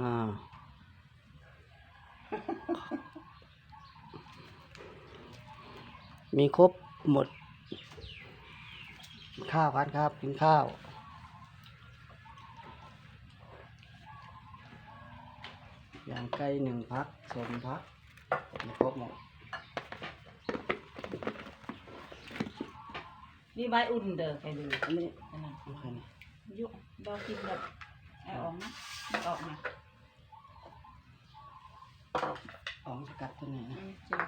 อ่ามีครบหมด ข้าวพัดครับกินข้าว อย่างไก่หนึ่งพักสมพักมีครบหมด นี่ใบอุ่นเด้อไปดูอันนี้อันนั้นโอเคนี่ยุกดอกกินแบบไอ้ออกนะไม่ออกนะ ออกสกัดตัวไหนอืนะมเจียว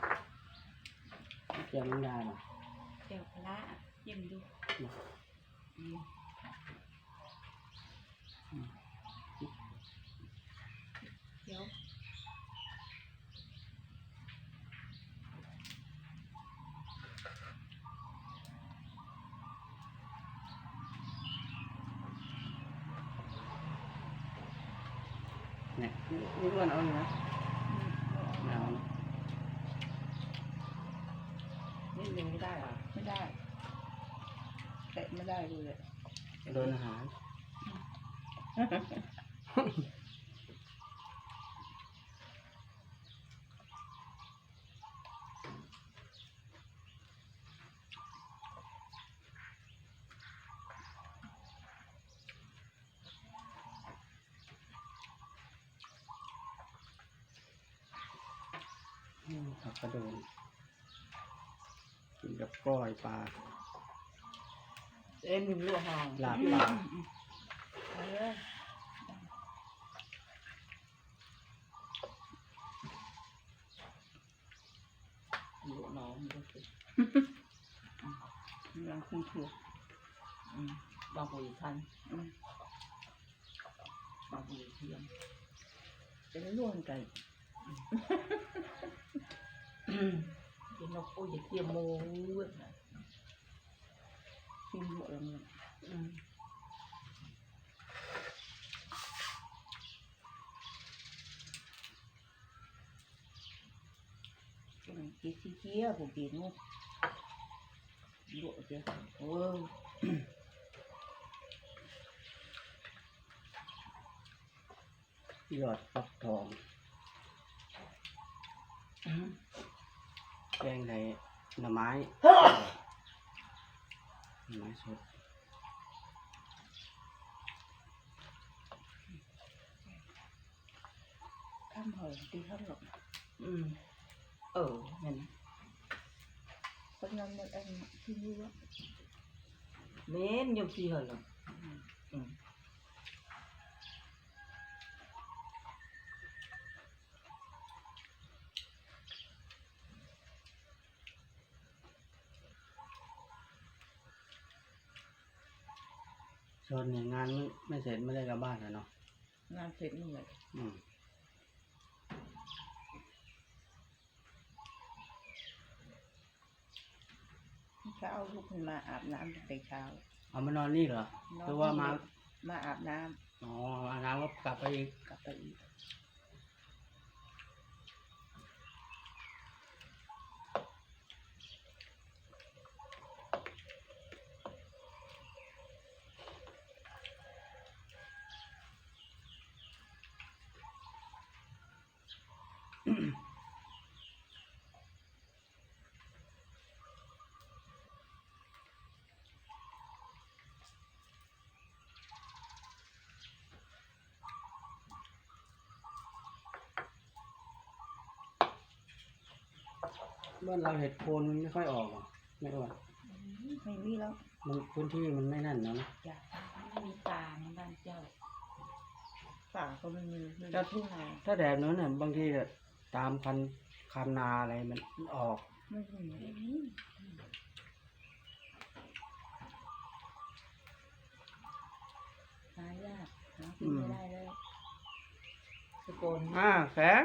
เกี่ยวมันได้หรอเจียวปลาร้าจิ้มดูอืมเดี๋ยวเนี่ยนี่นี่อ้วนเอาอยู่นะ อืม ไม่เอานะ นี่ยัง ไม่ได้เหรอไม่ได้แตะไม่ได้เลยโดนอาหารอืมผักกระโดน กินกับก้อยปลาเอ็มลวกหางลาบปลาเออลวกน้องมันก็คือยังคงถูกอืมบางปุ๋ยทันอืมบางปุ๋ยเทียมเป็นล้วน ไก่กินนกปุ้ยจะเทียมโมเว้ยนะกินห มดแล้วเนี่ยอืม cái chi chia của chị luôn lụa chưa ôi ยอดฟักทองแกงในหน่อไม้หน่อไม้สด thăm hỏi đi hết rồi ừ ở mình có năm nay anh khi như á mến nhiều khi hỏi rồi ừ ส่ วนเนี่ยงานไม่ไม่เสร็จไม่ได้กลับบ้านนะเนาะ ngàn thịt như vậy อืมเช้าลุกขึ้นมาอาบน้ำตั้งแต่เช้าเอามานอนนี่เหรอนอนคือว่ามา มาอาบน้อ๋ออาบน้ำก็กลับไปอีกำกลับไปอีก บ้านเราเห็ดโคนมันไม่ค่อยออกหรอไม่อ้วนไม่มีแล้ว มันพื้นที่มันไม่นั่นนะนะจ้ะไม่มีป่าในบ้านเจ้าป่าก็ไม่มีมีแต่ทุ่งนาถ้าแดดนั้นน่ะบางทีก็ ตามคันคันนาอะไรมันออกไม่มีไม่มีหายากหากินไม่ได้แล้วตะโกนอ่าแสง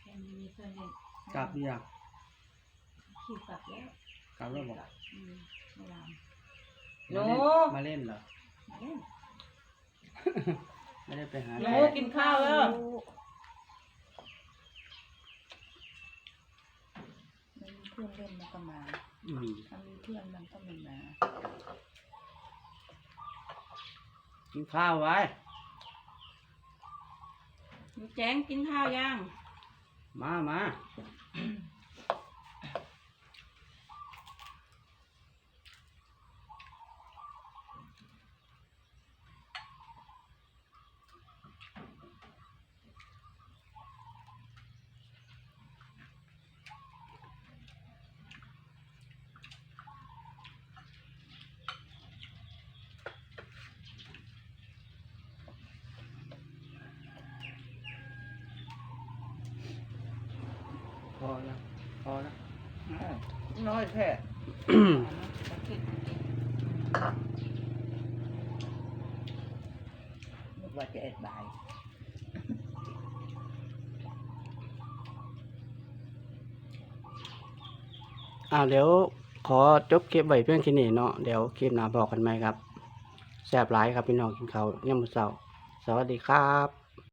แค่นี้มีเพื่อนเล่นกลับดีอะขี่กลับแล้วกลับแล้วบอกอืมไม่ลามมาโน่เล่นมาเล่นเหรอมาเล่น ไม่ได้ไปหาโน้กินข้าวแล้วไม่มีเพื่อนเล่นมันก็มาอืมถ้ามีเพื่อนมันก็ไม่มากินข้าวไว้แจ้งกินข้าวยังมามา พอแล้วพ อแล้วน้อยแค่นึกว่าจะเอ็ดบ่ายอ่าเดี๋ยวขอจบคลิปไว้เพียงแค่นี้เนาะเดี๋ยวคลิปหน้าบอกกันไหมครับแซ่บหลายครับพี่น้องกินข้าวย่ำมื้อเช้าสวัสดีครับ